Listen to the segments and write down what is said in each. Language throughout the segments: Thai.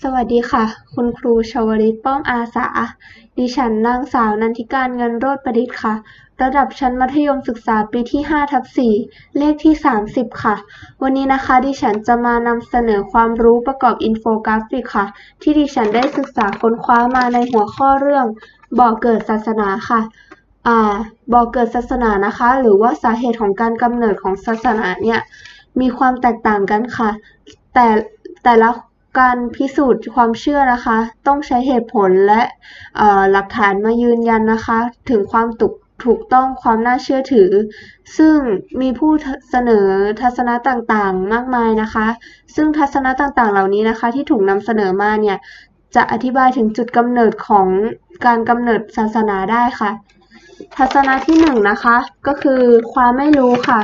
สวัสดีค่ะ คุณครูชวลิตป้อมอาสา ดิฉันนางสาวนันทิการเงินโรจน์ประดิษฐ์ค่ะ ระดับชั้นมัธยมศึกษาปีที่5ทับ4เลขที่ 30 ค่ะ วันนี้นะคะ ดิฉันจะมานำเสนอความรู้ประกอบอินโฟกราฟิกค่ะ ที่ดิฉันได้ศึกษาค้นคว้ามาในหัวข้อเรื่องบ่อเกิดศาสนาค่ะอ่าบ่อเกิดศาสนานะคะ หรือว่าสาเหตุของการกำเนิดของศาสนาเนี่ยมีความแตกต่างกันค่ะ แต่แต่ละ การพิสูจน์ความเชื่อนะคะ ต้องใช้เหตุผลและหลักฐานมายืนยันนะคะ ถึงความถูกถูกต้องความน่าเชื่อถือ ซึ่งมีผู้เสนอทัศนะต่างๆ มากมายนะคะ ซึ่งทัศนะต่างๆ เหล่านี้นะคะ ที่ถูกนำเสนอมาเนี่ยจะอธิบายถึงจุดกำเนิดของการกำเนิดศาสนาได้ค่ะ ทัศนะที่หนึ่งนะคะก็คือความไม่รู้ค่ะ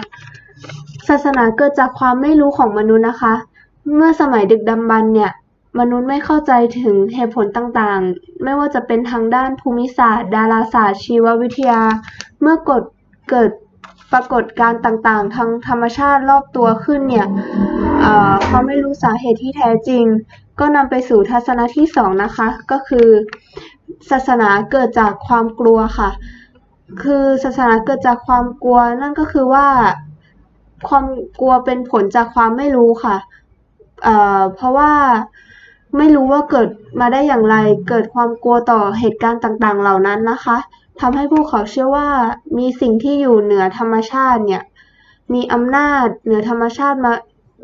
ศาสนาเกิดจากความไม่รู้ของมนุษย์นะคะ เมื่อสมัยดึกดำบรรพ์เนี่ย มนุษย์ไม่เข้าใจถึงเหตุผลต่างๆ ไม่ว่าจะเป็นทางด้านภูมิศาสตร์ ดาราศาสตร์ ชีววิทยา เมื่อกดเกิดปรากฏการณ์ต่างๆ ทางธรรมชาติรอบตัวขึ้นเนี่ยเขาไม่รู้สาเหตุที่แท้จริง ก็นำไปสู่ทัศนะที่สองนะคะ ก็คือ ศาสนาเกิดจากความกลัวค่ะ คือศาสนาเกิดจากความกลัว นั่นก็คือว่าความกลัวเป็นผลจากความไม่รู้ค่ะ เอ่อเพราะว่าไม่รู้ว่าเกิดมาได้อย่างไร เกิดความกลัวต่อเหตุการณ์ต่างๆ เหล่านั้นนะคะทำให้พวกเขาเชื่อว่ามีสิ่งที่อยู่เหนือธรรมชาติเนี่ย มีอำนาจเหนือธรรมชาติมา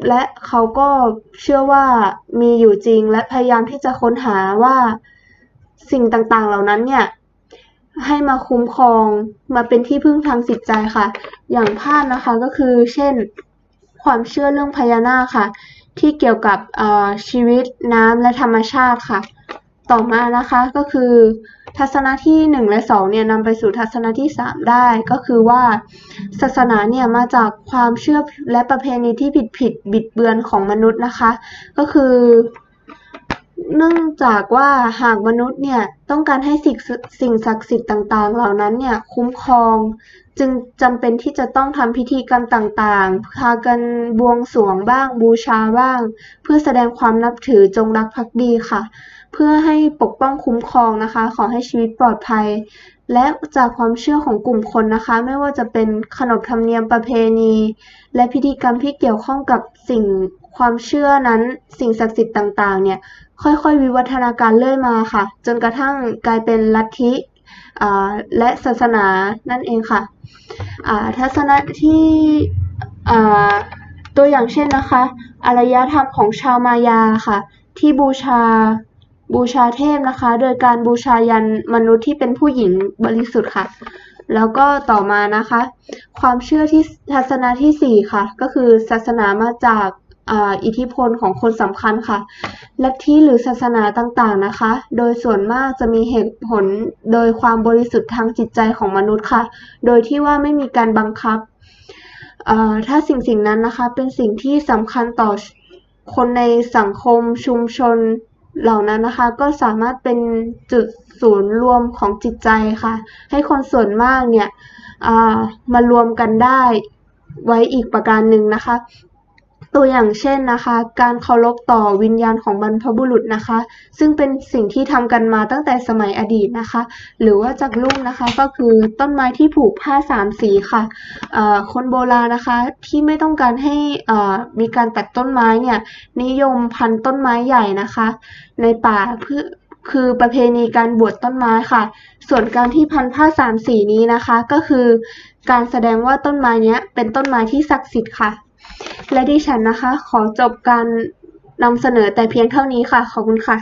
และเขาก็เชื่อว่ามีอยู่จริงและพยายามที่จะค้นหาว่าสิ่งต่างๆ เหล่านั้นเนี่ยให้มาคุ้มครองมาเป็นที่พึ่งทางจิตใจค่ะ อย่างภาพนะคะก็คือ เช่น ความเชื่อเรื่องพญานาคค่ะ ที่เกี่ยวกับชีวิตน้ำและธรรมชาติค่ะ ต่อมานะคะก็คือ ทัศนะที่หนึ่งและสองเนี่ยนำไปสู่ทัศนะที่สามได้ก็คือว่า ศาสนาเนี่ยมาจากความเชื่อและประเพณีที่ผิดผิดบิดเบือนของมนุษย์นะคะ ก็คือ เนื่องจากว่าหากมนุษย์เนี่ยต้องการให้สิ่งสิ่งศักดิ์สิทธิ์ต่าง ๆ เหล่านั้นเนี่ยคุ้มครอง จึงจำเป็นที่จะต้องทำพิธีกรรมต่างๆ พากันบวงสรวงบ้างบูชาบ้าง เพื่อแสดงความนับถือจงรักภักดีค่ะ เพื่อให้ปกป้องคุ้มครองนะคะ ขอให้ชีวิตปลอดภัย และจากความเชื่อของกลุ่มคนนะคะ ไม่ว่าจะเป็นขนบธรรมเนียมประเพณี และพิธีกรรมที่เกี่ยวข้องกับสิ่งความเชื่อนั้น สิ่งศักดิ์สิทธิ์ต่างๆ เนี่ย ค่อยๆ วิวัฒนาการเรื่อยมาค่ะ จนกระทั่งกลายเป็นลัทธิและศาสนานั่นเองค่ะทัศนะที่ตัวอย่างเช่นนะคะ อารยธรรมของชาวมายาค่ะ ที่บูชา บูชาเทพนะคะ โดยการบูชายันมนุษย์ที่เป็นผู้หญิงบริสุทธิ์ค่ะ แล้วก็ต่อมานะคะ ความเชื่อที่ทัศนะที่สี่ค่ะ ก็คือศาสนามาจากอ,อิทธิพลของคนสำคัญค่ะ ลัทธิหรือศาสนาต่างๆนะคะ โดยส่วนมากจะมีเหตุผลโดยความบริสุทธิ์ทางจิตใจของมนุษย์ค่ะ โดยที่ว่าไม่มีการบังคับ ถ้าสิ่งสิ่งนั้นนะคะ เป็นสิ่งที่สำคัญต่อคนในสังคมชุมชน เหล่านั้นนะคะก็สามารถเป็นจุดศูนย์รวมของจิตใจค่ะ ให้คนส่วนมากเนี่ยามารวมกันได้ไว้อีกประการหนึ่งนะคะ ตัวอย่างเช่นนะคะ การเคารพต่อวิญญาณของบรรพบุรุษนะคะ ซึ่งเป็นสิ่งที่ทำกันมาตั้งแต่สมัยอดีตนะคะ หรือว่าจากรุ่นนะคะก็คือต้นไม้ที่ผูกผ้าสามสีค่ะคนโบราณนะคะที่ไม่ต้องการให้มีการตัดต้นไม้เนี่ยนิยมพันต้นไม้ใหญ่นะคะ ในป่าเพื่อคือประเพณีการบวชต้นไม้ค่ะ ส่วนการที่พันผ้าสามสีนี้นะคะ ก็คือ การแสดงว่าต้นไม้เนี้ยเป็นต้นไม้ที่ศักดิ์สิทธิ์ค่ะ และดิฉันนะคะ ขอจบการนำเสนอแต่เพียงเท่านี้ค่ะ ขอบคุณค่ะ